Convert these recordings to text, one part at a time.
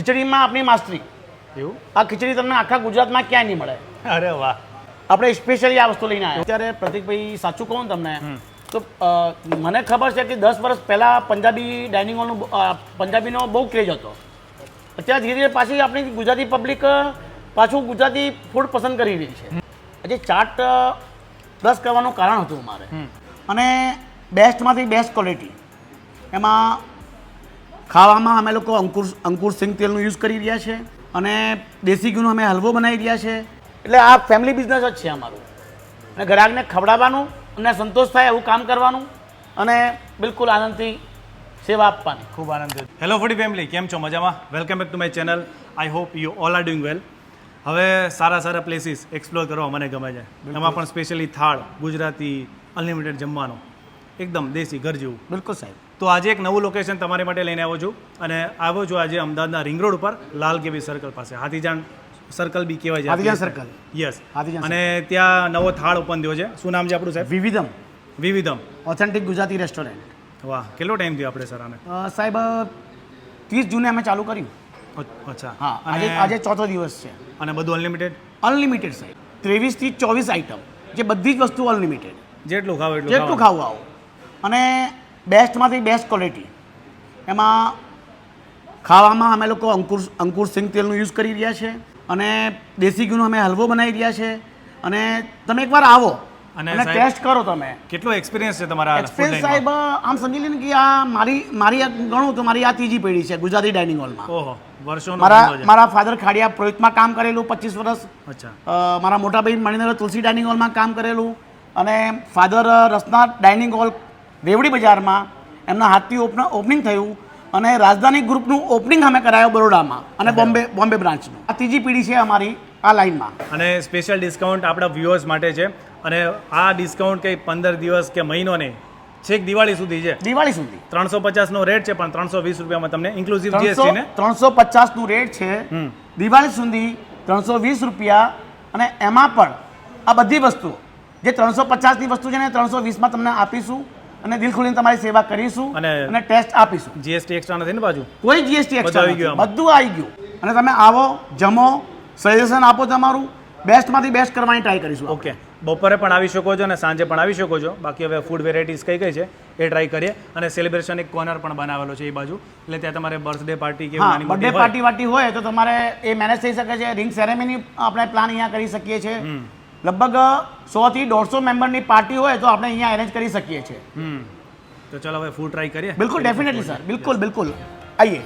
ખીચડીમાં આપણી માસ્ટરી એવું? આ ખીચડી તમને આખા ગુજરાતમાં ક્યાંય નહીં મળે. અરે વાહ. આપણે સ્પેશિયલી આ વસ્તુ લઈને આવ્યા. અત્યારે પ્રતિકભાઈ સાચું કહું તમને તો મને ખબર છે કે દસ વર્ષ પહેલાં પંજાબી ડાઇનિંગ હોલનું પંજાબીનો બહુ ક્રેઝ હતો. અત્યારે ધીરે ધીરે પાછી આપણી ગુજરાતી પબ્લિક પાછું ગુજરાતી ફૂડ પસંદ કરી રહી છે. આજે ચાટ દસ કરવાનું કારણ હતું અમારે. અને બેસ્ટમાંથી બેસ્ટ ક્વોલિટી એમાં ખાવામાં અમે લોકો અંકુર અંકુર સિંગ તેલનું યુઝ કરી રહ્યા છે અને દેશી ઘીનો અમે હલવો બનાવી રહ્યા છે. એટલે આ ફેમિલી બિઝનેસ જ છે અમારું. અને ગ્રાહકને ખવડાવવાનું અને સંતોષ થાય એવું કામ કરવાનું અને બિલકુલ આનંદથી સેવા આપવાની. ખૂબ આનંદ. થયો હેલો ફૂડી ફેમિલી કેમ છો? મજામાં? Welcome back to my channel I hope you all are doing well હવે સારા સારા પ્લેસીસ એક્સપ્લોર કરવા મને ગમે છે. એમાં પણ સ્પેશિયલી થાળ ગુજરાતી અનલિમિટેડ જમવાનો. એકદમ દેશી ઘર જેવું. બિલકુલ સાહેબ. તો આજે એક નવું લોકેશન તમારી માટે લઈને આવ્યો છું અને આવ્યો છું આજે અમદાવાદના રિંગ રોડ ઉપર લાલ કેવી સર્કલ પાસે. હાથીજાન સર્કલ બી કહેવાય છે હાથીજાન સર્કલ યસ હાથીજાન અને ત્યાં નવો થાળ ઓપન થયો છે. શું નામ છે આપણું સાહેબ? વિવિધમ. વિવિધમ. ઓથેન્ટિક ગુજરાતી રેસ્ટોરન્ટ વાહ કેટલો ટાઈમ થયો આપણે સર આને? સાહેબ ત્રીસ જૂને અમે ચાલુ કર્યું. અચ્છા હા આજે આજે ચોથો દિવસ છે. અને બધું અનલિમિટેડ અનલિમિટેડ સાહેબ. ત્રેવીસથી ચોવીસ આઈટમ જે બધી જ વસ્તુ અનલિમિટેડ જેટલું ખાવ એટલું જેટલું. ખાવું આવો. અને બેસ્ટમાંથી બેસ્ટ ક્વોલિટી. એમાં ખાવામાં અમે લોકો અંકુર અંકુર સિંગ તેલનું યુઝ કરી રહ્યા છે અને દેશી ઘીનો અમે હલવો બનાવી રહ્યા છે. અને તમે એકવાર આવો અને ટેસ્ટ કરો તમે. કેટલો એક્સપિરિયન્સ છે તમારા એક્સપિરિયન્સ સાહેબ આમ સમજી લઈને કે આ મારી મારી ગણું તો મારી આ ત્રીજી પેઢી છે ગુજરાતી ડાઇનિંગ હોલમાં ઓહો વર્ષોનો મારા મારા ફાધર ખાડિયા પ્રોજેક્ટમાં કામ કરેલું પચીસ વર્ષ. અચ્છા. મારા મોટા ભાઈ મણિનગર તુલસી ડાઇનિંગ હોલમાં કામ કરેલું. અને ફાધર રસના ડાઇનિંગ હોલ રેવડી બજારમાં એમના હાથથી ઓપન ઓપનિંગ થયું અને રાજધાની ગ્રુપનું ઓપનિંગ અમે કરાયો બરોડામાં અને બોમ્બે બોમ્બે બ્રાન્ચનું. આ ત્રીજી પીઢી છે અમારી આ લાઇનમાં. અને સ્પેશિયલ ડિસ્કાઉન્ટ આપણા વ્યુઅર્સ માટે છે. અને આ ડિસ્કાઉન્ટ કંઈ પંદર દિવસ કે મહિનો નહીં છેક દિવાળી સુધી છે. દિવાળી સુધી. ત્રણસો પચાસનો રેટ છે પણ ત્રણસો વીસ રૂપિયામાં તમને ઇન્ક્લુઝિવ જીએસટી ને ત્રણસો પચાસનું રેટ છે. દિવાળી સુધી ત્રણસો વીસ રૂપિયા. અને એમાં પણ આ બધી વસ્તુ જે ત્રણસો પચાસની વસ્તુ છે ને ત્રણસો વીસમાં તમને આપીશું. અને દિલ ખોલીને તમારી સેવા કરીશું અને- ટેસ્ટ આપીશું. જીએસટી એક્સ્ટ્રા નથી ને બાજુ? કોઈ જીએસટી એક્સ્ટ્રા આવી ગયું બધું આવી ગયું. અને તમે આવો જમો સજેશન આપો તમારું. બેસ્ટમાંથી બેસ્ટ કરવાની ટ્રાય કરીશું ઓકે બપોરે પણ આવી શકો છો અને સાંજે પણ આવી શકો છો. બાકી હવે ફૂડ વેરાયટીઝ કઈ કઈ છે એ ટ્રાય કરીએ. અને સેલિબ્રેશન એક કોર્નર પણ બનાવેલો છે એ બાજુ. એટલે ત્યાં તમારે બર્થડે પાર્ટી કે બર્થડે પાર્ટી વાટી હોય તો તમારે એ મેનેજ થઈ શકે છે. રિંગ સેરેમની આપણે પ્લાન અહીંયા કરી શકીએ છીએ. લગભગ સો થી દોઢસો મેમ્બરની પાર્ટી હોય તો આપણે અહીંયા અરેન્જ કરી શકીએ છીએ. તો ચલો હવે ફૂડ ટ્રાય કરીએ. બિલકુલ ડેફિનેટલી સર બિલકુલ બિલકુલ. આઈએ.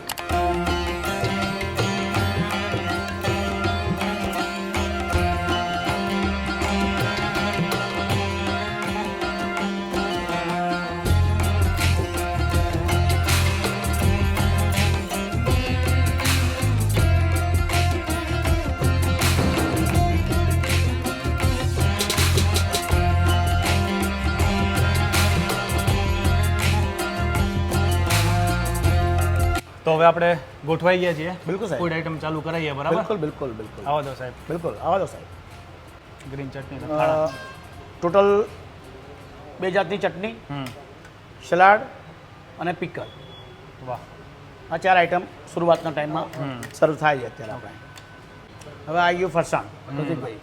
હવે આપણે ગોઠવાઈ ગયા છીએ. બિલકુલ સાહેબ. ફૂડ આઈટમ ચાલુ કરાવીએ બરાબર? બિલકુલ બિલકુલ બિલકુલ. આવો દો સાહેબ. બિલકુલ આવો દો સાહેબ. ગ્રીન ચટણી ટોટલ બે જાતની ચટણી સલાડ અને પિકલ વાહ. આ ચાર આઈટમ શરૂઆતના ટાઈમમાં શરૂ થાય છે અત્યારે આપણે. હવે આવી ગયું ફરસાણ પ્રદીપભાઈ.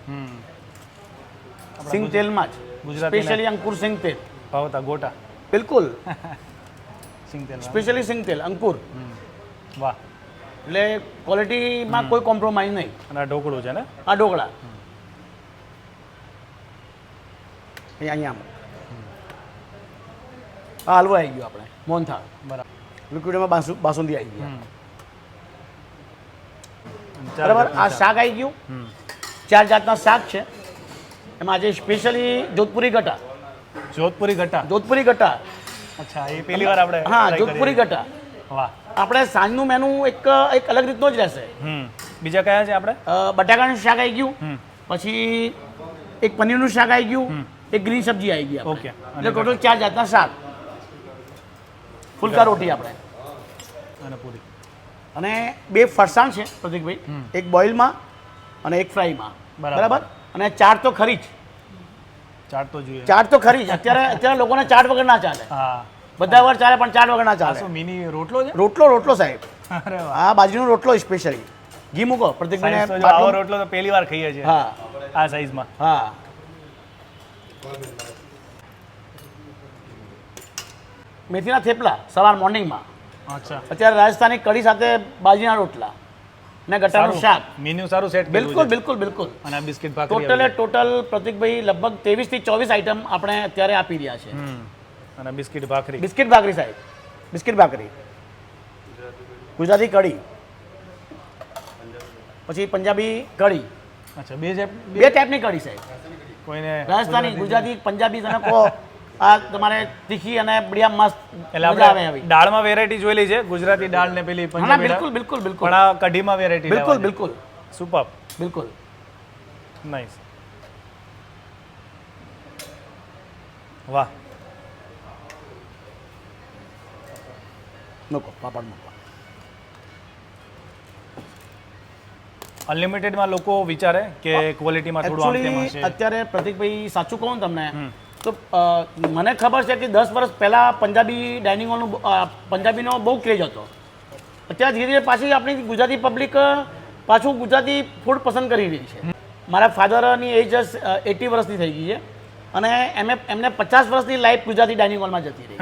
સિંગ તેલમાં જ. સ્પેશિયલી અંકુર સિંગ તેલ. ભાવતા ગોટા. બિલકુલ. સિંગ તેલ સ્પેશિયલી સિંગ તેલ અંકુર. વાહ. એટલે ક્વોલિટીમાં કોઈ કોમ્પ્રોમાઇઝ નહીં. અને આ ઢોકળું છે ને? આ ઢોકળા. અહીંયા. આ હલવો આવી ગયો આપણે મોહનથાળ. બરાબર. લિક્વિડમાં બાસુ બાસુંદી આવી ગયું બરાબર? આ શાક. આવી ગયું. ચાર જાતના શાક છે. એમાં આજે સ્પેશિયલી જોધપુરી ગટા. જોધપુરી ગટા. જોધપુરી ગટા. અચ્છા એ પહેલી વાર આપણે હા જોધપુરી ગટા. વાહ. આપણે સાંજનું મેનુ એક એક અલગ રીતનો જ રહેશે. બીજા કયા છે આપણે? બટાકાનું શાક આવી ગયું. પછી એક પનીરનું શાક આવી ગયું. એક ગ્રીન સબ્જી આવી ગઈ ઓકે. એટલે ટોટલ ચાર જાતના શાક. ફુલકા રોટી આપણે. અને પૂરી. અને બે ફરસાણ છે પ્રતિકભાઈ એક બોઇલમાં અને એક ફ્રાયમાં બરાબર. અને ચાર તો ખરી જ. ચાટ તો જોઈએ. ચાર તો ખરી જ. અત્યારે અત્યારે લોકોને ચાટ વગર ના ચાલે. હા. બધા વગર ચાલે પણ ચાટ વગર ના ચાલે શું મિની રોટલો છે? રોટલો રોટલો સાહેબ. અરે વાહ. આ બાજરીનો રોટલો સ્પેશિયલી ઘી મૂકો પ્રતિકભાઈને સાઈઝ આવો રોટલો તો પહેલી વાર ખાઈએ છીએ. હા. આ સાઈઝમાં. હા. મેથીના થેપલા સવાર મોર્નિંગમાં. અચ્છા. અત્યારે રાજસ્થાની કઢી સાથે બાજરીના રોટલા ને ગટાનું શાક. મેન્યુ સારું સેટ બિલકુલ બિલકુલ બિલકુલ. અને આ બિસ્કિટ ભાખરી ટોટલે ટોટલ પ્રતિકભાઈ લગભગ ત્રેવીસથી ચોવીસ આઈટમ આપણે અત્યારે આપી રહ્યા છે. અને બિસ્કિટ ભાખરી. બિસ્કિટ ભાખરી સાહેબ. બિસ્કિટ ભાખરી. ગુજરાતી કઢી. પછી પંજાબી કઢી. અચ્છા બે બે ટાઈપની કઢી સાહેબ. કોઈને રાજસ્થાની ગુજરાતી પંજાબી તમે કહો આ તમારે તીખી અને બઢિયા મસ્ત એટલે આપણે આવે આવી. દાળમાં વેરાયટી જોયેલી છે ગુજરાતી દાળ ને પેલી પંજાબી બિલકુલ બિલકુલ બિલકુલ. પણ આ કઢીમાં વેરાયટી બિલકુલ બિલકુલ. સુપર બિલકુલ. નાઈસ વાહ. મૂકો પાપડ મૂકો અનલિમિટેડમાં લોકો વિચારે કે ક્વોલિટીમાં થોડું આમ તેમ હશે. અત્યારે પ્રતિકભાઈ સાચું કહું તમને તો મને ખબર છે કે દસ વર્ષ પહેલાં પંજાબી ડાઇનિંગ હોલનું પંજાબીનો બહુ ક્રેઝ હતો. અત્યારે ધીરે ધીરે પાછી આપણી ગુજરાતી પબ્લિક પાછું ગુજરાતી ફૂડ પસંદ કરી રહી છે. મારા ફાધરની એજ એટી વર્ષની થઈ ગઈ છે. અને એમને એમને પચાસ વર્ષની લાઈફ ગુજરાતી ડાઇનિંગ હોલમાં જતી રહી.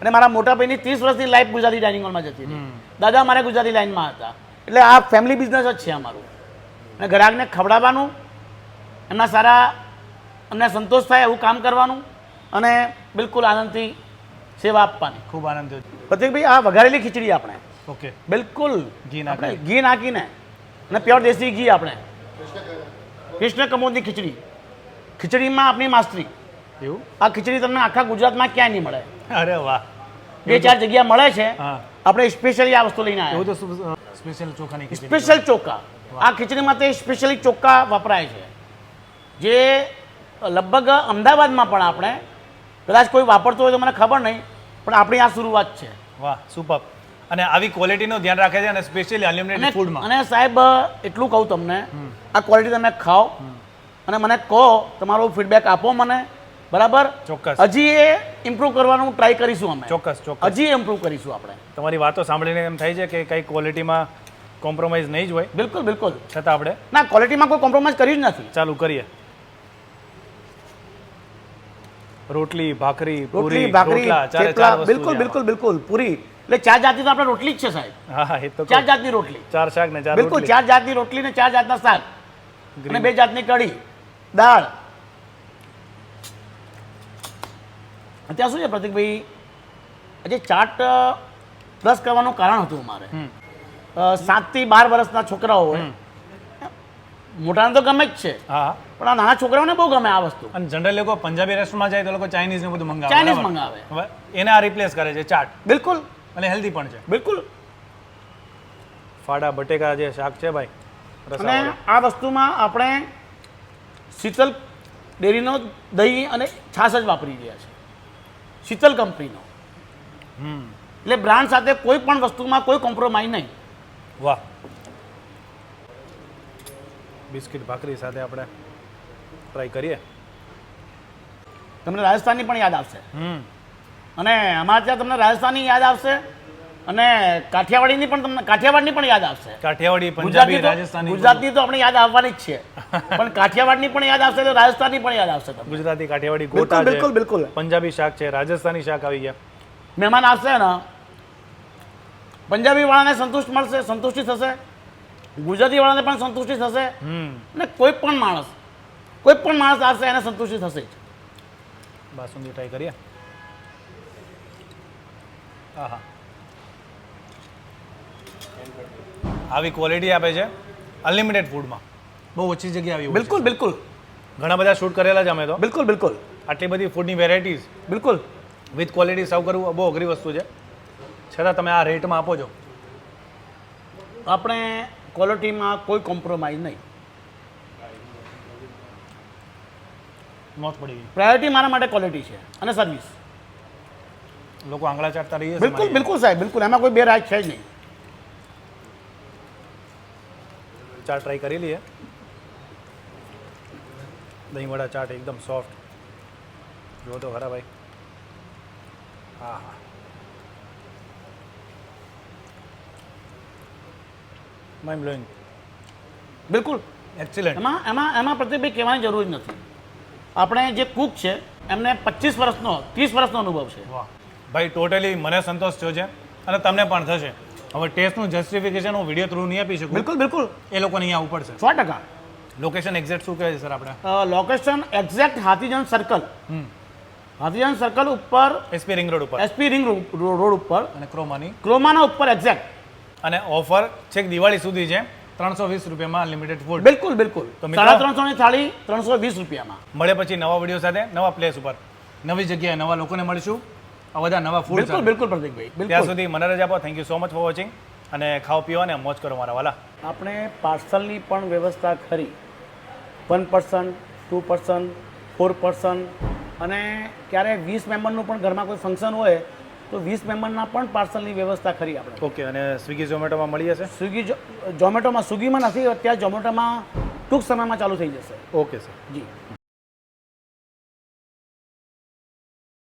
અને મારા મોટા ભાઈની ત્રીસ વર્ષની લાઈફ ગુજરાતી ડાઇનિંગ હોલમાં જતી રહી. દાદા મારે ગુજરાતી લાઈનમાં હતા. એટલે આ ફેમિલી બિઝનેસ જ છે અમારું. અને ગ્રાહકને ખવડાવવાનું એમના સારા અમને સંતોષ થાય એવું કામ કરવાનું અને બિલકુલ આનંદથી સેવા આપવાની. ખૂબ આનંદ પ્રતિકભાઈ આ વઘારેલી ખીચડી આપણે. ઓકે. બિલકુલ. ઘી નાખી ઘી નાખીને અને પ્યોર દેશી ઘી આપણે. કૃષ્ણ કમોદની ખીચડી. ખીચડીમાં આપણી માસ્ત્રી એવું? આ ખીચડી તમને આખા ગુજરાતમાં ક્યાંય નહીં મળે. અરે વાહ. બે ચાર જગ્યા મળે છે. આપણે સ્પેશિયલી આ વસ્તુ લઈને આવ્યા. તો સ્પેશિયલ ચોખાની સ્પેશિયલ ચોખા. આ ખીચડીમાં તે સ્પેશિયલી ચોખા વપરાય છે. જે લગભગ અમદાવાદમાં પણ આપણે કદાચ કોઈ વાપરતું હોય તો મને ખબર નહીં પણ આપણી આ શરૂઆત છે. વાહ સુપર અને આવી ક્વોલિટીનું ધ્યાન રાખે છે અને સ્પેશિયલી અને ફૂડમાં અને સાહેબ એટલું કહું તમને આ ક્વોલિટી તમે ખાઓ. અને મને કહો તમારો ફીડબેક આપો મને. બરાબર? ચોક્કસ. હજી એ ઇમ્પ્રૂવ કરવાનું ટ્રાય કરીશું અમે. ચોક્કસ ચોક્કસ. હજી ઇમ્પ્રૂવ કરીશું આપણે. તમારી વાતો સાંભળીને એમ થાય છે કે કઈ ક્વોલિટીમાં કોમ્પ્રોમાઇઝ નહીં જ હોય. બિલકુલ બિલકુલ. છતાં આપણે ના ક્વોલિટીમાં કોઈ કોમ્પ્રોમાઇઝ કર્યું જ નથી. ચાલુ કરીએ. રોટલી ભાખરી રોટલી ભાખરી થેપલા બિલકુલ બિલકુલ બિલકુલ પૂરી. એટલે ચાર જાતની તો આપણે રોટલી જ છે સાહેબ. હા હા એ તો ચાર. જાતની રોટલી. ચાર શાક ને ચાર બિલકુલ ચાર જાતની રોટલી ને ચાર જાતના શાક. અને. બે જાતની કઢી. દાળ. અત્યારે શું છે પ્રતિકભાઈ આજે ચાટ પ્લસ કરવાનું કારણ હતું અમારે. સાતથી બાર વર્ષના છોકરાઓ હોય. મોટાને તો ગમે જ છે. હા. હા. પણ આ નાના છોકરાઓને બહુ ગમે આ વસ્તુ. અને જનરલ લોકો પંજાબી રેસ્ટોરન્ટમાં જાય તો લોકો ચાઇનીઝ ને બધું મંગાવે. ચાઇનીઝ મંગાવે. એને આ રિપ્લેસ કરે છે ચાટ. બિલકુલ. અને હેલ્ધી પણ છે. બિલકુલ. ફાડા બટેકા જે શાક છે ભાઈ અને આ વસ્તુમાં આપણે શીતલ ડેરીનો દહીં અને છાશ જ વાપરી રહ્યા છે. શીતલ કંપનીનો. એટલે બ્રાન્ડ સાથે કોઈ પણ વસ્તુમાં કોઈ કોમ્પ્રોમાઇઝ નહીં. વાહ. બિસ્કિટ ભાખરી સાથે આપણે ટ્રાય કરીએ. તમને રાજસ્થાનની પણ યાદ આવશે. હમ. અને અમારે ત્યાં તમને રાજસ્થાનની યાદ આવશે. અને કાઠિયાવાડીની પણ તમને કાઠિયાવાડની પણ યાદ આવશે. કાઠિયાવાડી પંજાબી રાજસ્થાની ગુજરાતની તો આપણે યાદ આવવાની જ છે. પણ કાઠિયાવાડની પણ યાદ આવશે તો રાજસ્થાનની પણ યાદ આવશે તમને. ગુજરાતી કાઠિયાવાડી બિલકુલ ગોટા બિલકુલ છે. બિલકુલ પંજાબી શાક છે રાજસ્થાની શાક આવી ગયા. મહેમાન આવશે ને પંજાબી વાળાને સંતુષ્ટ મળશે સંતુષ્ટિ થશે. ગુજરાતી વાળાને પણ સંતુષ્ટિ થશે. અને કોઈ પણ માણસ કોઈ પણ માણસ આવશે એને સંતુષ્ટિ થશે જ. બાસુંદી ટ્રાય કરીએ. હા હા આવી ક્વોલિટી આપે છે. અનલિમિટેડ ફૂડમાં બહુ ઓછી જગ્યા આવી બિલકુલ બિલકુલ. ઘણા બધા શૂટ કરેલા છે અમે તો. બિલકુલ બિલકુલ. આટલી બધી ફૂડની વેરાયટીઝ બિલકુલ. વિથ ક્વોલિટી સર્વ કરવું બહુ અઘરી વસ્તુ છે. છતાં તમે આ રેટમાં આપો છો. આપણે ક્વોલિટીમાં કોઈ કોમ્પ્રોમાઇઝ નહીં. મોત પડી ગઈ. પ્રાયોરિટી મારા માટે ક્વોલિટી છે અને સર્વિસ લોકો આંગળા ચાટતા રહીએ બિલકુલ બિલકુલ સાહેબ બિલકુલ. એમાં કોઈ બે રાજ છે જ નહીં. ચાટ ટ્રાય કરી લઈએ. દહીંવડા ચાટ એકદમ સોફ્ટ જો તો ખરા ભાઈ. હા હા માઇન્ડ બ્લોઈંગ બિલકુલ. એક્સિલન્ટ એમાં એમાં એમાં પ્રતિભાઈ કહેવાની જરૂર જ નથી. આપણે જે કુક છે એમને પચીસ વર્ષનો ત્રીસ વર્ષનો અનુભવ છે. વાહ. ભાઈ ટોટલી મને સંતોષ થયો છે અને તમને પણ થશે. હવે ટેસ્ટનું જસ્ટિફિકેશન હું વીડિયો થ્રુ નહીં આપી શકું. બિલકુલ બિલકુલ. એ લોકોને અહીંયા આવવું પડશે. સો ટકા. લોકેશન એક્ઝેક્ટ શું કહે છે સર આપણે? Location exact Hathijan circle Hathijan circle ઉપર એસપી રિંગ રોડ ઉપર. એસપી રિંગ રોડ ઉપર. અને ક્રોમાની ક્રોમાના ઉપર એક્ઝેક્ટ અને ઓફર છેક દિવાળી સુધી છે ત્રણસો વીસ રૂપિયામાં અનલિમિટેડ ફૂડ બિલકુલ બિલકુલ. સાડા ત્રણસો ની થાળી ત્રણસો વીસ રૂપિયામાં. મળે પછી નવા વીડિયો સાથે નવા પ્લેસ ઉપર. નવી જગ્યાએ નવા લોકોને મળીશું. આ બધા નવા ફૂડ બિલકુલ બિલકુલ પ્રતિકભાઈ ત્યાં સુધી મને રજા આપો. Thank you so much for watching અને ખાઓ પીઓ અને મોજ કરો મારા વાલા. આપણે પાર્સલની પણ વ્યવસ્થા ખરી. One person two person four person અને ક્યારે વીસ મેમ્બરનું પણ ઘરમાં કોઈ ફંક્શન હોય તો વીસ મેમ્બરના પણ પાર્સલની વ્યવસ્થા ખરી આપણે. ઓકે અને સ્વિગી ઝોમેટોમાં મળી જશે? સ્વિગી ઝોમેટોમાં સ્વિગીમાં નથી અત્યારે ઝોમેટોમાં ટૂંક સમયમાં ચાલુ થઈ જશે. Okay sir ji.